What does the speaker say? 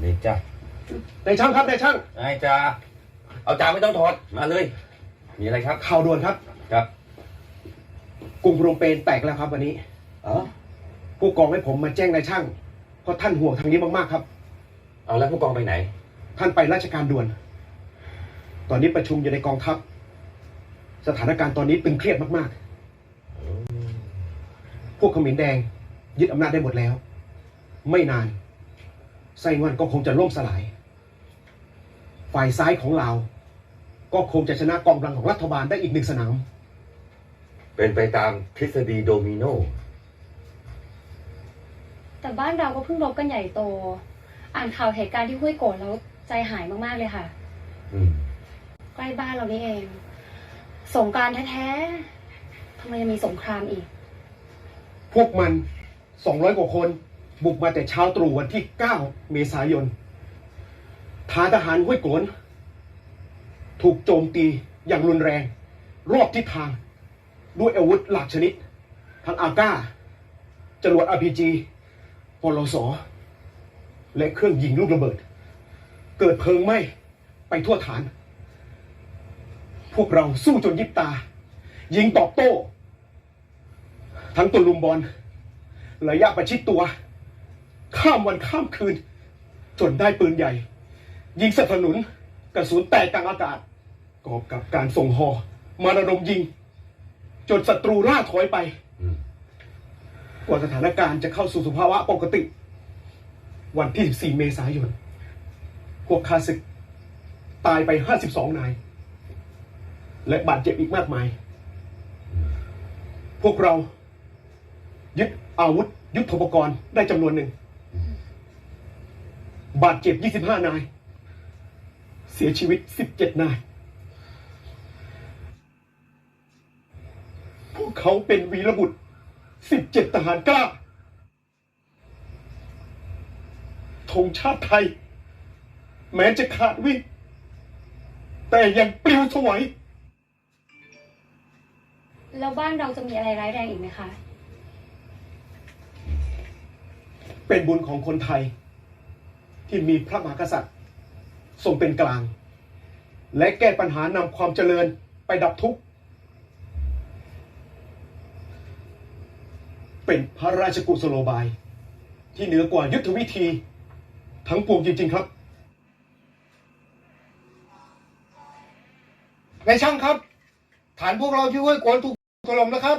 เลยจ้ะนายช่างครับนายช่างไอ้จ้าเอาจ่าไม่ต้องถอดมาเลย มีอะไรครับข่าวด่วนครับ ครับกรุงพนมเปญแตกแล้วครับวันนี้อ๋อผู้กองให้ผมมาแจ้งนายช่าง เพราะท่านห่วงทางนี้มากๆครับ เอาแล้วผู้กองไปไหน ท่านไปราชการด่วน ตอนนี้ประชุมอยู่ในกองทัพ สถานการณ์ตอนนี้ตึงเครียดมากๆ พวกเขมิ้นแดง ยึดอำนาจได้หมดแล้ว ไม่นาน ไส้งอนก็คงจะล่มสลาย ฝ่ายซ้ายของลาว ก็คงจะชนะกองกำลังของรัฐบาลได้อีกหนึ่งสนาม เป็นไปตามทฤษฎีโดมิโน แต่บ้านเราก็เพิ่งรบกันใหญ่โต อ่านข่าวเหตุการณ์ที่ห้วยโกรธแล้วใจหายมากๆเลยค่ะ อืม ใกล้บ้านเรานี่เอง สงกรารแท้ๆทำไมยังมีสงครามอีก พวกมัน200กว่าคน บุกมาแต่เช้าตรู่วันที่ 9 เมษายนฐานทหารห้วยโกนถูกโจมตีอย่างรุนแรง รอบทิศทาง ด้วยอาวุธหลากชนิด ทั้งอาก้า จรวด RPG ปลสและเครื่องยิงลูกระเบิด เกิดเพลิงไหม้ไปทั่วฐาน พวกเราสู้จนยิบตา ยิงตอบโต้ ทั้งตุลุมบอลระยะประชิดตัว ข้ามวันข้ามคืน จนได้ปืนใหญ่ ยิงสนับสนุนกระสุนแตกกลางอากาศกอบกับการส่งหอมาระดมยิง จนศัตรูล่าถอยไปอืมกว่าสถานการณ์จะเข้าสู่สภาวะปกติ วันที่ 14 เมษายน พวกข้าศึก ตายไป 52 นาย และบาดเจ็บอีกมากมาย พวกเรายึดอาวุธยุทโธปกรณ์ได้จำนวนหนึ่ง บาดเจ็บ 25 นาย เสียชีวิต 17 นาย พวกเขาเป็นวีรบุตร 17 ทหารกล้าธงชาติไทย แม้จะขาดวิ่ง แต่ยังปลิวสวยแล้วบ้านเราจะมีอะไรร้ายแรงอีกไหมคะ เป็นบุญของคนไทย ที่มีพระมหากษัตริย์ทรงเป็นกลาง และแก้ปัญหานำความเจริญไปดับทุกข์เป็นพระราชกุศโลบาย ที่เหนือกว่ายุทธวิธีทั้งปวงจริง ๆ ครับในช่างครับ ฐานพวกเราที่ห้วยโกนถูกถล่มนะครับ